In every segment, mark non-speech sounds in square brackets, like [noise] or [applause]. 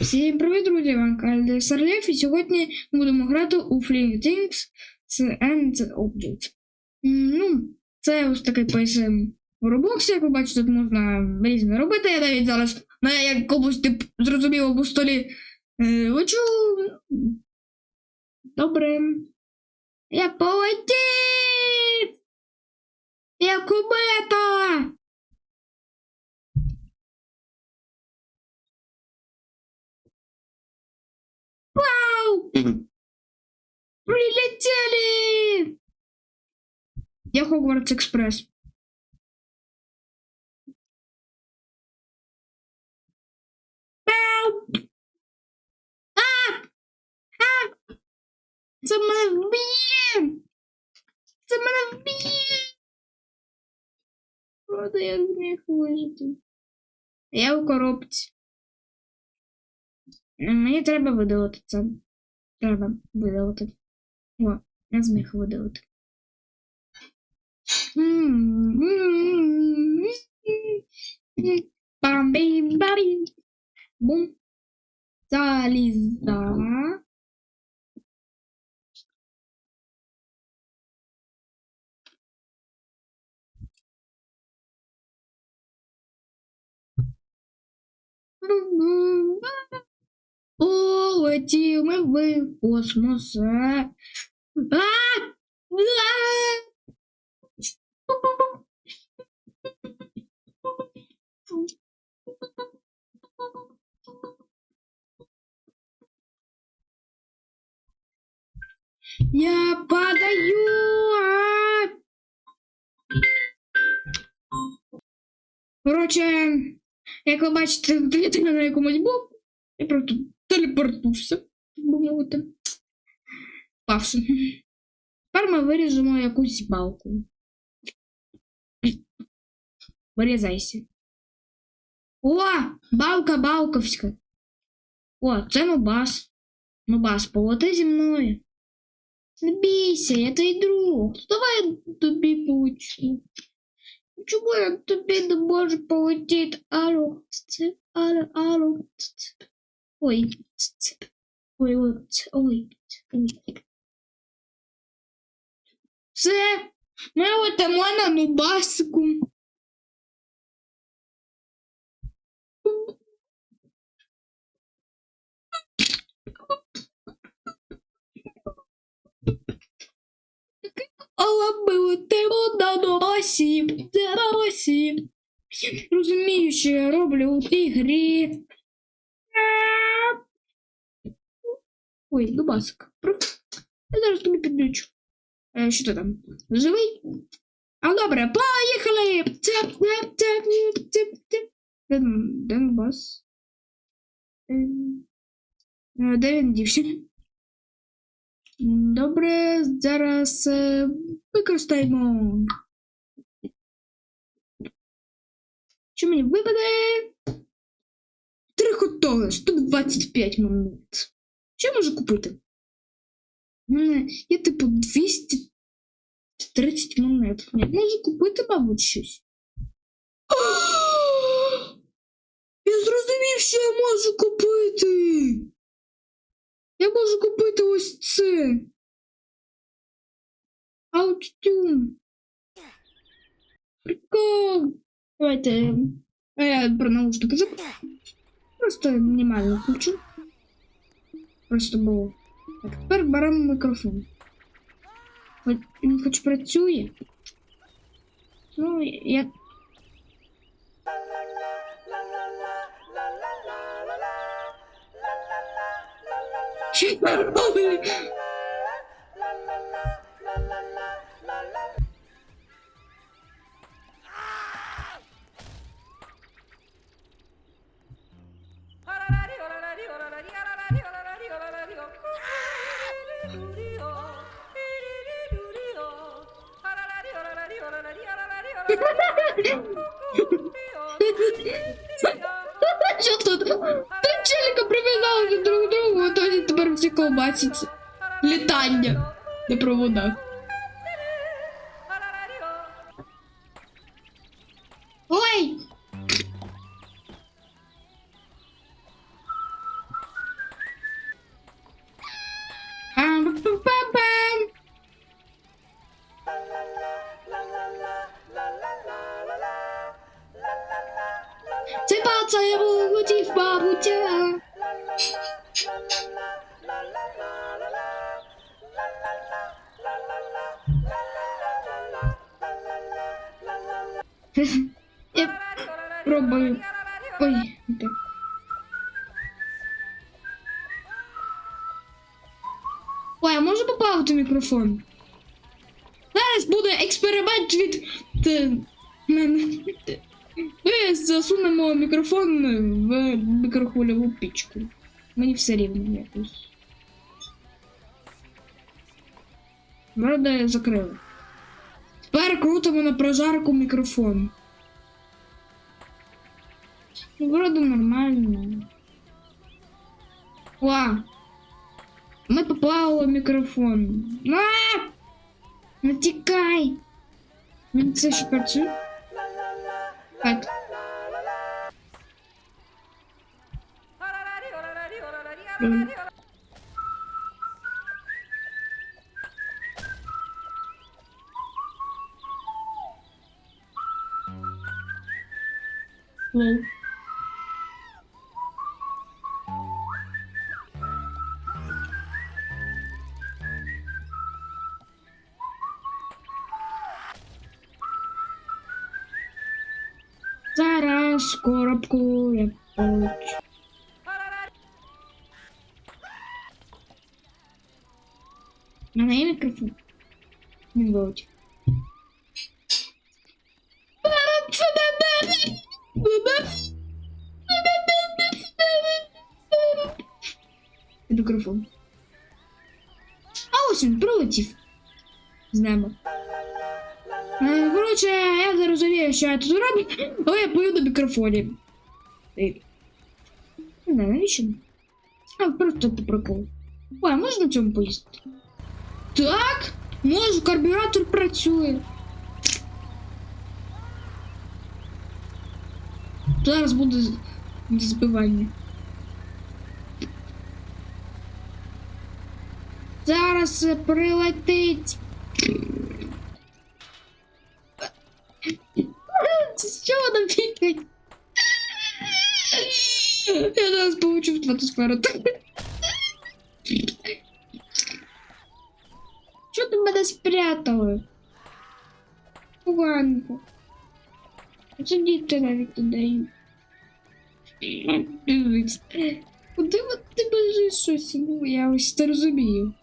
Всім привіт, друзі! Вам Сарлєв, і сьогодні ми будемо грати у Fleeing Things з End Objects. Ну, це ось такий PSM в Роблоксі, як ви бачите, тут можна різне робити. Я навіть зараз на якомусь тип зрозумілому столі е, лечу. Добре. Я полетів! Прилетели! Я Хогвартс Экспресс. Вау! А! А! Це мене вб'є! Це мене вб'є! Правда, я зміг вижити. Я у коробці. Мені треба видалити це. Треба видалити. О, я зміг видалити. Бам-бім-бам. Бум. Заліза. Полетів ми в космос. Я падаю. А! Коротше, як ви бачите, на якомусь боку. Я просто телепортувався, так би мовити Павши. Тепер ми виріжемо якусь балку. Вирізайся. О! Балка балковська. О, це Нубас. Нубас, полети зі мною. Не бійся, я твій друг. Давай я тобі полечу. Чому я тобі не можу полетіти? Алло, це, алло, алло. ц- ц. Ой, ц- ц. ой, ой, ц- ой, ц- ой. Все, ми летимо на Нубасику. Але ми летимо на Нубасі, на Нубасі. Розумію, що я роблю у тій грі. Ой, Нубасик. Я зараз тобі підключу. Е, що ти там? Живий? А добре, поїхали! Цеп, цеп. Де, Нубас? Е, е, Де він дівся? Добре, зараз е, використаємо. Що мені випаде? Три готове, 125 монет. Що я можу купити? У мене є типу 230 монет. Я можу купити, мабуть, щось. [gasps] Я зрозумів, що я можу купити. Я можу купити ось це. Аутюн. Прикол. Давайте. А я про наушники забув. Просто мінімально включу. Просто було. Так, тепер беремо мікрофон. Він хоч працює. Ну, я. Що це колбасить літання на проводах. Ой! Цепаться его в бабутя. спробую. Ой, не так. Ой, а можу поправити мікрофон? Зараз буде експеримент від е, мене. Ми засунемо мікрофон в мікрохвильову пічку. Мені все рівно якось. Вроде закрили. Тепер крутимо на прожарку мікрофон. Ну, Вроде нормально. О! Ми поплавили мікрофон. А! Не тікай! Він це ще працює? Так. М. Лол. Зараз коробку я получу. У мене є мікрофон. Не вилучив. Мікрофон. А ось він прилетів. З неба. Е, Коротше, я не розумію, що я тут роблю, але я пою на мікрофоні. Е, Не знаю, навіщо? А, просто по приколу. Ой, а можна на цьому поїздити? Так, можу, карбюратор працює. Зараз буде з- збивання. Зараз е, прилетить. получу в стратосферу. Що ти мене спрятали? Поганко. Це діти навіть не дають. Дивись. Куди от ти бежиш щось? Ну, я ось не розумію.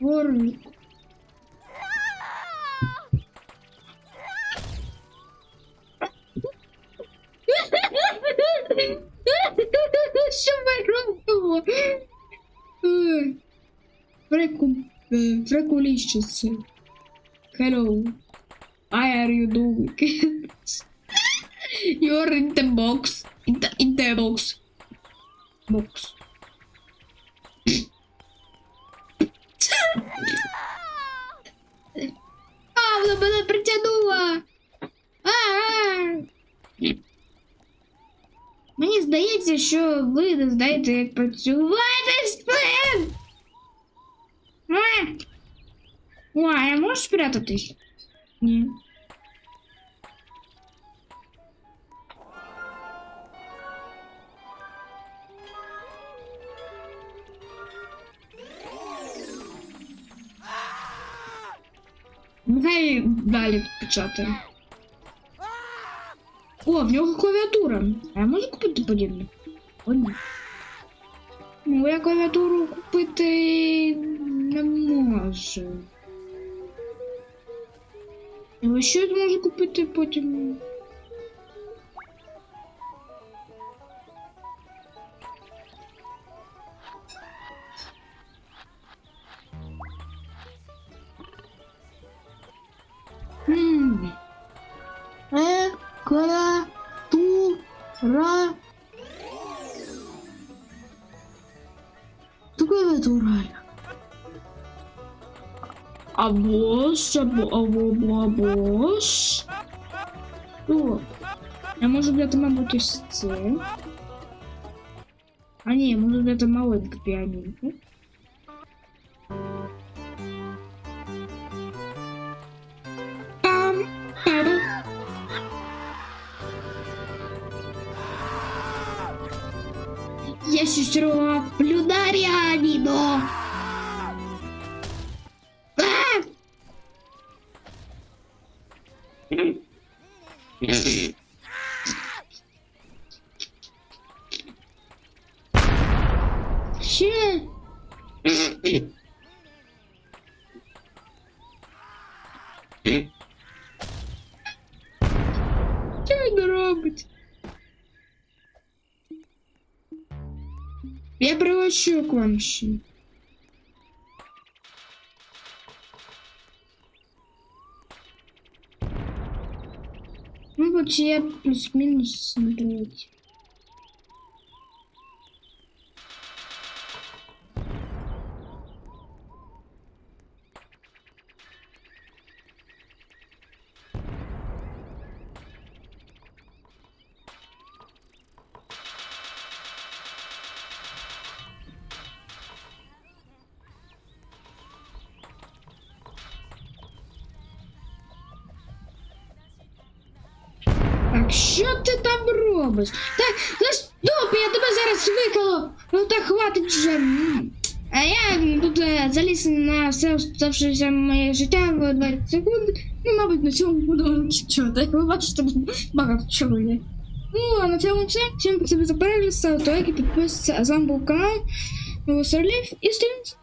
Ворон. Фреку... е, Фрекуліщиці. Hello. Why are you doing? [laughs] You're in the box. In the, in the box. Box. [laughs] А, вона мене притягнула. А-а. Мені здається, що ви не знаєте, як працювати з цим. А! О, а я можу спрятатись? Ні. Нехай далі почати. О, в нього клавіатура. А я можу купити подібне? О, ні. Ну, я клавіатуру купити не можу. Але що я можу купити потім? Хм. Ра. Такое натурально. Або ж, або, або, або, або ж. О, я можу взяти, мабуть, ось це. А ні, я можу взяти маленьку піанінку. Пам, пару. Я щось роблю на Ще. Що він робить? Я прилечу к вам ще. Мабуть, я плюс-мінус робиш? Так, ну стоп, я тебе зараз виколу. Ну так хватить вже. М. А я тут е, заліз на все оставшееся моє життя в 20 секунд. Ну, мабуть, на цьому буду чути. Як ви бачите, багато чого є. Ну, а на цьому все. Всім спасибо за перегляд, ставте лайки, підписуйтесь, а з вами був канал Новосерлів і стрімс.